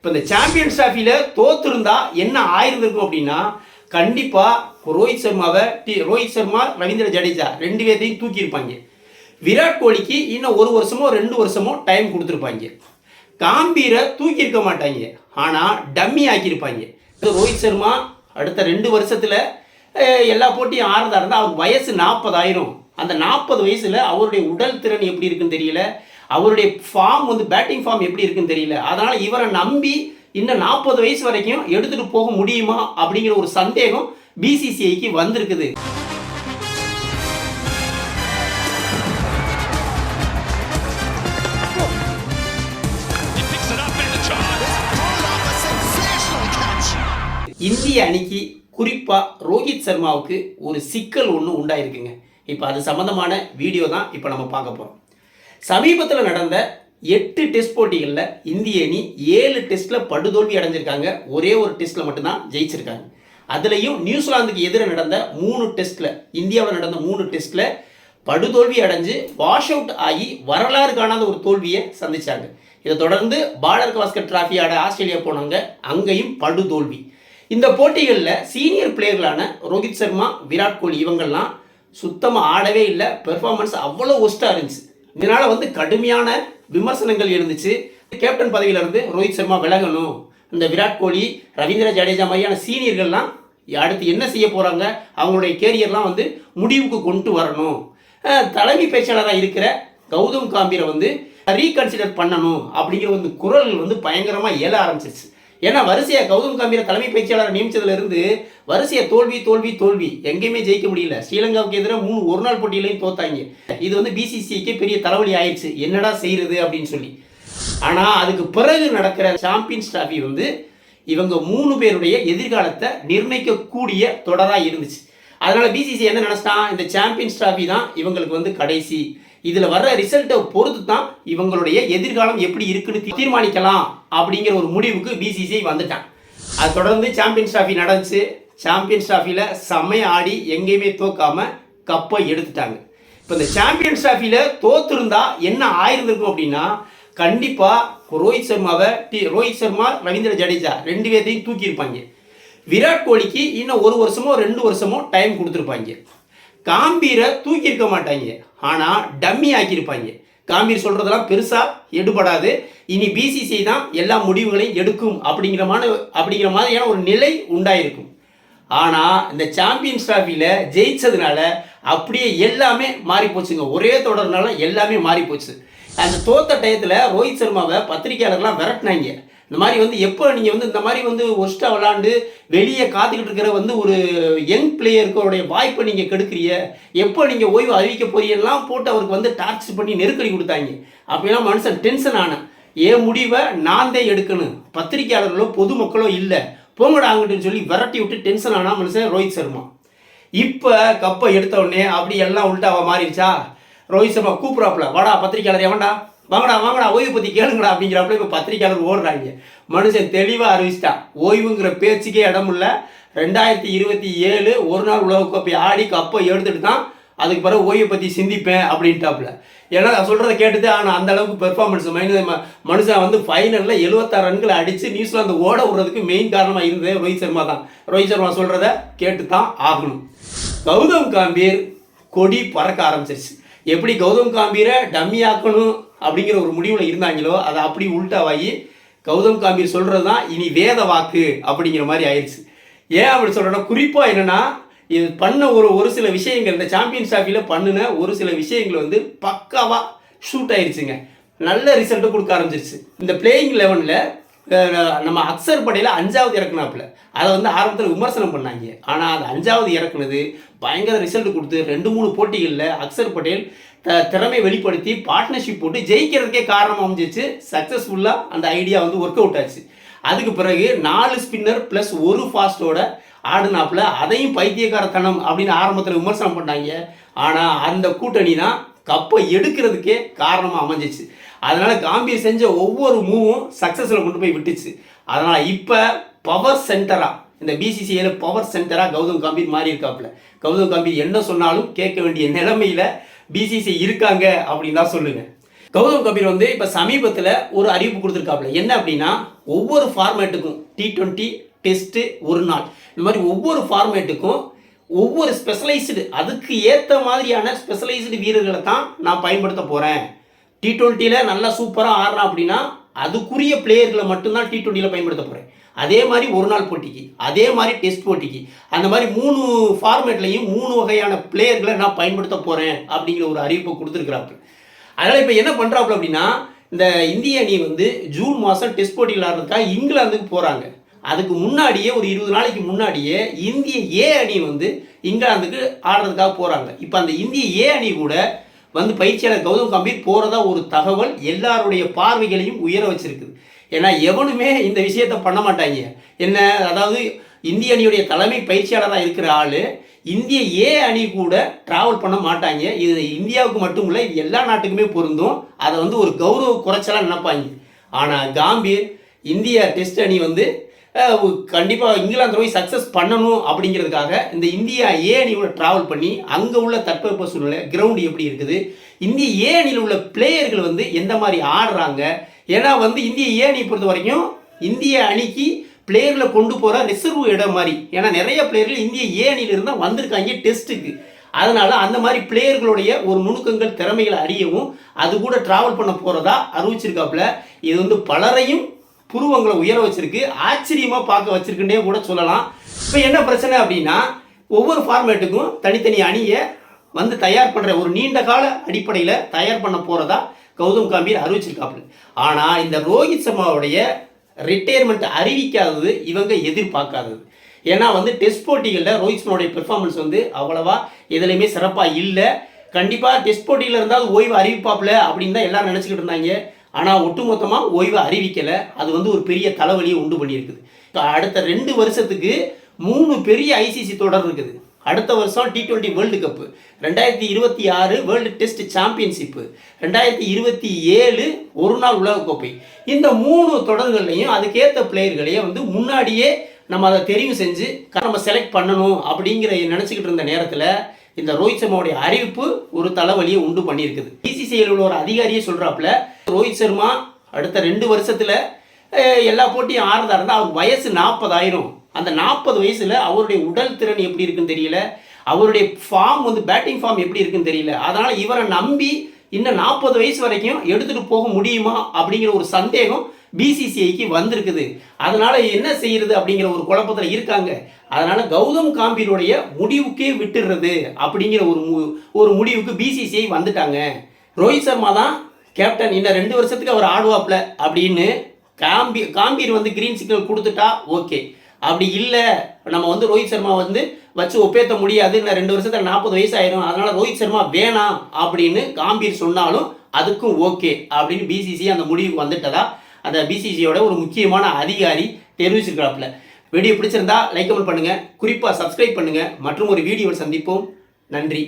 இப்போ இந்த சாம்பியன்ஸ் டிராஃபியில் தோத்துருந்தா என்ன ஆயிருந்திருக்கும் அப்படின்னா கண்டிப்பாக ரோஹித் சர்மாவை டி ரோஹித் சர்மா ரவீந்திர ஜடேஜா ரெண்டு பேர்த்தையும் தூக்கியிருப்பாங்க. விராட் கோலிக்கு இன்னும் ஒரு வருஷமோ ரெண்டு வருஷமோ டைம் கொடுத்துருப்பாங்க. காம்பீரை தூக்கியிருக்க மாட்டாங்க. ஆனால் டம்மி ஆக்கியிருப்பாங்க. ரோஹித் சர்மா அடுத்த ரெண்டு வருஷத்தில் எல்லா போட்டியும் ஆறதாக இருந்தால் அவர் வயசு நாற்பதாயிரம் அந்த நாற்பது வயசில் அவருடைய உடல் திறன் எப்படி இருக்குன்னு தெரியல. அவருடைய ஃபார்ம் வந்து பேட்டிங் ஃபார்ம் எப்படி இருக்குன்னு தெரியல. அதனால் இவரை நம்பி இன்னும் நாற்பது வயசு வரைக்கும் எடுத்துகிட்டு போக முடியுமா அப்படிங்கிற ஒரு சந்தேகம் பிசிசிஐக்கு வந்திருக்குது. இந்திய அணிக்கு குறிப்பாக ரோஹித் சர்மாவுக்கு ஒரு சிக்கல் ஒன்று உண்டாயிருக்குங்க. இப்போ அது சம்மந்தமான வீடியோ தான் இப்போ நம்ம பார்க்க போகிறோம் சமீபத்தில் நடந்த எட்டு டெஸ்ட் போட்டிகளில் இந்திய அணி ஏழு டெஸ்ட்டில் படுதோல்வி அடைஞ்சிருக்காங்க. ஒரே ஒரு டெஸ்ட்டில் மட்டும்தான் ஜெயிச்சிருக்காங்க. அதுலேயும் நியூசிலாந்துக்கு எதிர நடந்த மூணு டெஸ்ட்டில் இந்தியாவில் நடந்த மூணு டெஸ்ட்டில் படுதோல்வி அடைஞ்சு வாஷ் அவுட் ஆகி வரலாறு காணாத ஒரு தோல்வியை சந்திச்சாங்க. இதை தொடர்ந்து பாலர் கவாஸ்கர் டிராஃபி ஆட ஆஸ்திரேலியா போனாங்க அங்கேயும் படுதோல்வி. இந்த போட்டிகளில் சீனியர் பிளேயர்களான ரோஹித் சர்மா விராட் கோலி இவங்கெல்லாம் சுத்தமாக ஆடவே இல்லை. பெர்ஃபார்மன்ஸ் அவ்வளோ ஒஸ்ட்டாக இருந்துச்சு. இதனால் வந்து கடுமையான விமர்சனங்கள் இருந்துச்சு கேப்டன் பதவியிலிருந்து ரோஹித் சர்மா விலகணும். இந்த விராட் கோலி ரவீந்திர ஜடேஜா மாதிரியான சீனியர்கள்லாம் அடுத்து என்ன செய்ய போகிறாங்க அவங்களுடைய கேரியர்லாம் வந்து முடிவுக்கு கொண்டு வரணும். தலைமை பேச்சாளராக இருக்கிற கௌதம் காம்பீரை வந்து ரீகன்சிடர் பண்ணணும் அப்படிங்கிற வந்து குரல் வந்து பயங்கரமாக ஏல ஆரம்பிச்சிருச்சு. ஏன்னா வரிசையாக கௌதம் கம்பீர தலைமை பயிற்சியாளர் நியமிச்சதுல இருந்து வரிசையை தோல்வி தோல்வி தோல்வி. எங்கேயுமே ஜெயிக்க முடியல. ஸ்ரீலங்காவுக்கு எதிராக மூணு ஒரு நாள் போட்டியிலையும் தோத்தாங்க. இது வந்து பிசிசிஐக்கே பெரிய தலைவலி ஆயிடுச்சு. என்னடா செய்யறது அப்படின்னு சொல்லி. ஆனால் அதுக்கு பிறகு நடக்கிற சாம்பியன்ஸ் டிராஃபி வந்து இவங்க மூணு பேருடைய எதிர்காலத்தை நிர்ணயிக்கக்கூடிய தொடராக இருந்துச்சு. அதனால் பிசிசி என்ன நினச்சிட்டான் இந்த சாம்பியன்ஸ் டிராஃபி தான் இவங்களுக்கு வந்து கடைசி. இதில் வர்ற ரிசல்ட்டை பொறுத்து தான் இவங்களுடைய எதிர்காலம் எப்படி இருக்குன்னு தீர்மானிக்கலாம் அப்படிங்கிற ஒரு முடிவுக்கு பிசிசிஐ வந்துட்டான் அது தொடர்ந்து சாம்பியன்ஸ் டிராஃபி நடந்துச்சு. சாம்பியன்ஸ் டிராஃபியில் செம்மைய ஆடி எங்கேயுமே தோக்காம கப்பை எடுத்துட்டாங்க. இப்போ இந்த சாம்பியன்ஸ் டிராஃபியில் தோத்துருந்தா என்ன ஆயிருந்திருக்கும் அப்படின்னா கண்டிப்பாக ரோஹித் சர்மாவை டி ரோஹித் சர்மா ரவீந்திர ஜடேஜா ரெண்டு பேர்த்தையும் தூக்கியிருப்பாங்க. விராட் கோலிக்கு இன்னும் ஒரு வருஷமோ ரெண்டு வருஷமோ டைம் கொடுத்துருப்பாங்க. காம்பீரை தூக்கியிருக்க மாட்டாங்க. ஆனால் டம்மி ஆக்கியிருப்பாங்க. காம்பீர் சொல்கிறதெல்லாம் பெருசாக எடுபடாது. இனி பிசிசிஐ தான் எல்லா முடிவுகளையும் எடுக்கும் அப்படிங்கிற மாதிரி அப்படிங்கிற மாதிரியான ஒரு நிலை உண்டாயிருக்கும். ஆனால் இந்த சாம்பியன்ஸ் டிராஃபியில் ஜெயிச்சதுனால அப்படியே எல்லாமே மாறி போச்சுங்க ஒரே தொடர்னால எல்லாமே மாறி போச்சு அந்த தோத்த டயத்தில் ரோஹித் சர்மாவை பத்திரிக்கையாளர்லாம் விரட்டினாங்க. இந்த மாதிரி வந்து எப்போ நீங்கள் வந்து இந்த மாதிரி வந்து ஒஸ்ட்டாக விளாண்டு வெளியே காத்துக்கிட்டு இருக்கிற வந்து ஒரு யங் பிளேயருக்கோடைய வாய்ப்பை நீங்கள் கெடுக்கிறீங்க. எப்போ நீங்கள் ஓய்வு அறிவிக்க போறீங்கலாம் போட்டு அவருக்கு வந்து டார்ச் பண்ணி நெருக்கடி கொடுத்தாங்க. அப்படிலாம் மனுஷன் டென்ஷன் ஆனேன் என் முடிவை நான் தான் எடுக்கணும். பத்திரிக்கையாளர்களோ பொதுமக்களோ இல்லை. போங்கடா அங்கிட்டுன்னு சொல்லி விரட்டி விட்டு டென்ஷன் ஆனால் மனுஷன் ரோஹித் சர்மா. இப்போ கப்பை எடுத்த உடனே அப்படி எல்லாம் உள்டாவா மாறிடுச்சா? ரோஹித் சர்மா கூப்பிட்றாப்புல. வாடா பத்திரிக்கையாளர் எவன்டா? வாங்கடா வாங்கடா ஓய்வு பற்றி கேளுங்கடா அப்படிங்கிறப்பல இப்போ பத்திரிக்கையாளர் ஓடுறாங்க. மனுஷன் தெளிவாக அறிவிச்சிட்டான். ஓய்வுங்கிற பேச்சுக்கே இடம் இல்லை. ரெண்டாயிரத்தி இருபத்தி ஏழு ஒரு நாள் உலகக்கோப்பை ஆடி கப்பை எடுத்துட்டு தான் அதுக்கு பிறகு ஓய்வை பற்றி சிந்திப்பேன் அப்படின்ட்டாப்புல. ஏன்னா சொல்கிறத கேட்டுட்டு ஆனால் அந்த அளவுக்கு பெர்ஃபார்மன்ஸ் மைனஸ் மனுஷன் வந்து ஃபைனலில் எழுபத்தாறு ரன்களை அடித்து நியூசிலாந்து ஓட விடுறதுக்கு மெயின் காரணமாக இருந்தது ரோஹித் சர்மா தான். ரோஹித் சர்மா சொல்கிறத கேட்டு தான் ஆகணும். கௌதம் காம்பீர் கொடி பறக்க ஆரம்பிச்சிருச்சு. எப்படி கௌதம் காம்பீரை டம்மி ஆக்கணும் அப்படிங்கிற ஒரு முடிவில் இருந்தாங்களோ அதை அப்படி உள்டாவாகி கௌதம் காம்பீர் சொல்கிறது தான் இனி வேத வாக்கு அப்படிங்கிற மாதிரி ஆயிடுச்சு ஏன் அப்படி சொல்கிறேன்னா குறிப்பாக என்னென்னா இது பண்ண ஒரு ஒரு சில விஷயங்கள் இந்த சாம்பியன்ஸ் டிராஃபியில் பண்ணின ஒரு சில விஷயங்கள் வந்து பக்காவாக ஷூட் ஆயிடுச்சுங்க நல்ல ரிசல்ட்டு கொடுக்க ஆரம்பிச்சிருச்சு. இந்த பிளேயிங் லெவனில் நம்ம அக்சர் படையில் அஞ்சாவது இறக்குனாப்புல. அதை வந்து ஆரம்பத்தில் விமர்சனம் பண்ணாங்க. ஆனால் அது அஞ்சாவது இறக்குனது பயங்கர ரிசல்ட் கொடுத்து ரெண்டு மூணு போட்டிகளில் அக்சர் பட்டேல் திறமை வெளிப்படுத்தி பார்ட்னர்ஷிப் போட்டு ஜெயிக்கிறதுக்கே காரணம் அமைஞ்சிச்சு சக்ஸஸ்ஃபுல்லாக அந்த ஐடியா வந்து ஒர்க் அவுட் ஆச்சு. அதுக்கு பிறகு நாலு ஸ்பின்னர் ப்ளஸ் ஒரு ஃபாஸ்ட்டோட ஆடுனாப்புல அதையும் பைத்தியக்காரத்தனம் அப்படின்னு ஆரம்பத்தில் விமர்சனம் பண்ணாங்க. ஆனால் அந்த கூட்டணி தான் கப்பை எடுக்கிறதுக்கே காரணமாக அமைஞ்சிச்சு. அதனால் காம்பியர் செஞ்ச ஒவ்வொரு மூவும் சக்ஸஸில் கொண்டு போய் விட்டுச்சு. அதனால் இப்போ பவர் சென்டராக இந்த பிசிசிஐயில் பவர் சென்டராக கௌதம் காம்பீர் மாறி இருக்காப்புல. கௌதம் காம்பீர் என்ன சொன்னாலும் கேட்க வேண்டிய நிலைமையில் பிசிசி இருக்காங்க அப்படின்னு தான் சொல்லுங்கள் கௌதம் கபீர் வந்து இப்போ சமீபத்தில் ஒரு அறிவிப்பு கொடுத்துருக்காப்புல. என்ன அப்படின்னா ஒவ்வொரு ஃபார்மேட்டுக்கும் டி ட்வெண்ட்டி டெஸ்ட்டு ஒரு நாள். இந்த மாதிரி ஒவ்வொரு ஃபார்மேட்டுக்கும் ஒவ்வொரு ஸ்பெஷலைஸ்டு அதுக்கு ஏற்ற மாதிரியான ஸ்பெஷலைஸ்டு வீரர்களை தான் நான் பயன்படுத்த போகிறேன் டி ட்வெண்ட்டியில் நல்லா சூப்பராக ஆடுறான் அப்படின்னா அதுக்குரிய பிளேயர்களை மட்டும்தான் டி டுவெண்ட்டியில் பயன்படுத்த போகிறேன் அதே மாதிரி ஒரு நாள் போட்டிக்கு அதே மாதிரி டெஸ்ட் போட்டிக்கு அந்த மாதிரி மூணு ஃபார்மேட்லையும் மூணு வகையான பிளேயர்களை நான் பயன்படுத்த போகிறேன் அப்படிங்கிற ஒரு அறிவிப்பை கொடுத்துருக்குறாப்பு அதனால் இப்போ என்ன பண்ணுறாப்புல அப்படின்னா இந்த இந்திய அணி வந்து ஜூன் மாதம் டெஸ்ட் போட்டி விளாட்றதுக்காக இங்கிலாந்துக்கு போகிறாங்க அதுக்கு முன்னாடியே ஒரு இருபது நாளைக்கு முன்னாடியே இந்திய ஏ அணி வந்து இங்கிலாந்துக்கு ஆடுறதுக்காக போகிறாங்க இப்போ அந்த இந்திய ஏ அணி கூட வந்து பயிற்சியாளர் கௌதம் கம்பீர் போகிறதா ஒரு தகவல் எல்லாருடைய பார்வைகளையும் உயர வச்சிருக்குது. ஏன்னா எவனுமே இந்த விஷயத்த பண்ண மாட்டாங்க. என்ன அதாவது இந்திய அணியுடைய தலைமை பயிற்சியாளராக இருக்கிற ஆள் இந்திய ஏ அணி கூட ட்ராவல் பண்ண மாட்டாங்க. இது இந்தியாவுக்கு மட்டும் இல்லை இது எல்லா நாட்டுக்குமே பொருந்தும். அதை வந்து ஒரு கௌரவ குறைச்சலாக நினைப்பாங்க. ஆனால் காம்பீர் இந்திய டெஸ்ட் அணி வந்து கண்டிப்பாக இங்கிலாந்து போய் சக்ஸஸ் பண்ணணும் அப்படிங்கிறதுக்காக இந்த இந்தியா ஏ அணியோட ட்ராவல் பண்ணி அங்கே உள்ள தட்பவெப்ப சூழ்நிலை கிரவுண்டு எப்படி இருக்குது இந்திய ஏ அணியில் உள்ள பிளேயர்கள் வந்து எந்த மாதிரி ஆடுறாங்க ஏன்னா வந்து இந்திய ஏ அணி பொறுத்த வரைக்கும் இந்திய அணிக்கு பிளேயர்களை கொண்டு போகிற ரிசர்வ் இடம் மாதிரி. ஏன்னா நிறைய பிளேயர்கள் இந்திய ஏ அணியிலிருந்து தான் வந்திருக்காங்க டெஸ்ட்டுக்கு அதனால் அந்த மாதிரி பிளேயர்களுடைய ஒரு நுணுக்கங்கள் திறமைகளை அறியவும் அது கூட ட்ராவல் பண்ண போகிறதா அறிவிச்சிருக்காப்புல. இது வந்து பலரையும் புருவங்களை உயர வச்சிருக்கு. ஆச்சரியமாக பார்க்க வச்சிருக்குன்னே கூட சொல்லலாம். இப்போ என்ன பிரச்சனை அப்படின்னா ஒவ்வொரு ஃபார்மேட்டுக்கும் தனித்தனி அணியை வந்து தயார் பண்ணுற ஒரு நீண்ட கால அடிப்படையில் தயார் பண்ண போகிறதா கௌதம் காம்பீர் அறிவிச்சிருக்காப்புல. ஆனால் இந்த ரோஹித் சர்மாவுடைய ரிட்டையர்மெண்ட் அறிவிக்காதது இவங்க எதிர்பார்க்காதது. ஏன்னா வந்து டெஸ்ட் போட்டிகளில் ரோஹித் சர்மாவுடைய பெர்ஃபார்மன்ஸ் வந்து அவ்வளவா எதுலையுமே சிறப்பாக இல்லை. கண்டிப்பாக டெஸ்ட் போட்டியில் இருந்தால் ஓய்வு அறிவிப்பாப்புல அப்படின்னு தான் எல்லாரும் நினச்சிக்கிட்டு இருந்தாங்க. ஆனால் ஒட்டுமொத்தமாக ஓய்வு அறிவிக்கலை. அது வந்து ஒரு பெரிய தலைவலியை உண்டு பண்ணியிருக்குது. அடுத்த ரெண்டு வருஷத்துக்கு மூணு பெரிய ஐசிசி தொடர் இருக்குது. அடுத்த வருஷம் டி டுவெண்ட்டி வேர்ல்டு கப்பு ரெண்டாயிரத்தி இருபத்தி ஆறு வேர்ல்டு டெஸ்ட் சாம்பியன்ஷிப்பு ரெண்டாயிரத்தி இருபத்தி ஏழு ஒரு நாள் உலகக்கோப்பை. இந்த மூணு தொடர்கள்லையும் அதுக்கேற்ற பிளேயர்களையும் வந்து முன்னாடியே நம்ம அதை தெரிவு செஞ்சு நம்ம செலக்ட் பண்ணணும் அப்படிங்கிற நினச்சிக்கிட்டு இருந்த நேரத்தில் இந்த ரோஹித் சர்மாவுடைய அறிவிப்பு ஒரு தலைவலியை உண்டு பண்ணியிருக்குது. பிசிசிஐயில் உள்ள ஒரு அதிகாரியே சொல்கிறாப்புல ரோஹித் சர்மா அடுத்த ரெண்டு வருஷத்தில் எல்லா போட்டியும் ஆறதாக இருந்தால் அவர் வயசு நாற்பதாயிரம் அந்த நாற்பது வயசில் அவருடைய உடல் திறன் எப்படி இருக்குன்னு தெரியல. அவருடைய ஃபார்ம் வந்து பேட்டிங் ஃபார்ம் எப்படி இருக்குன்னு தெரியல. அதனால் இவரை நம்பி இன்னும் நாற்பது வயசு வரைக்கும் எடுத்துகிட்டு போக முடியுமா அப்படிங்கிற ஒரு சந்தேகம் பிசிசிஐக்கு வந்திருக்குது. அதனால் என்ன செய்கிறது அப்படிங்கிற ஒரு குழப்பத்தில் இருக்காங்க. அதனால் கௌதம் காம்பீருடைய முடிவுக்கே விட்டுடுறது அப்படிங்கிற ஒரு மு- ஒரு முடிவுக்கு பிசிசிஐ வந்துட்டாங்க. ரோஹித் சர்மா தான் கேப்டன் இன்னும் ரெண்டு வருஷத்துக்கு அவர் ஆடுவாப்ல அப்படின்னு காம்பி காம்பீர் வந்து கிரீன் சிக்னல் கொடுத்துட்டா ஓகே அப்படி இல்லை. நம்ம வந்து ரோஹித் சர்மா வந்து வச்சு ஒப்பேத்த முடியாது. இன்னும் ரெண்டு வருஷத்துல நாற்பது வயசு ஆயிரும். அதனால ரோஹித் சர்மா வேணாம் அப்படின்னு காம்பீர் சொன்னாலும் அதுக்கும் ஓகே அப்படின்னு பிசிசி அந்த முடிவுக்கு வந்துட்டதா? அந்த பிசிசியோட ஒரு முக்கியமான அதிகாரி தெரிவிச்சிருக்கிறாப்புல வீடியோ பிடிச்சிருந்தா லைக் கமெண்ட் பண்ணுங்க. குறிப்பாக சப்ஸ்கிரைப் பண்ணுங்க. மற்றும் ஒரு வீடியோவில் சந்திப்போம். நன்றி.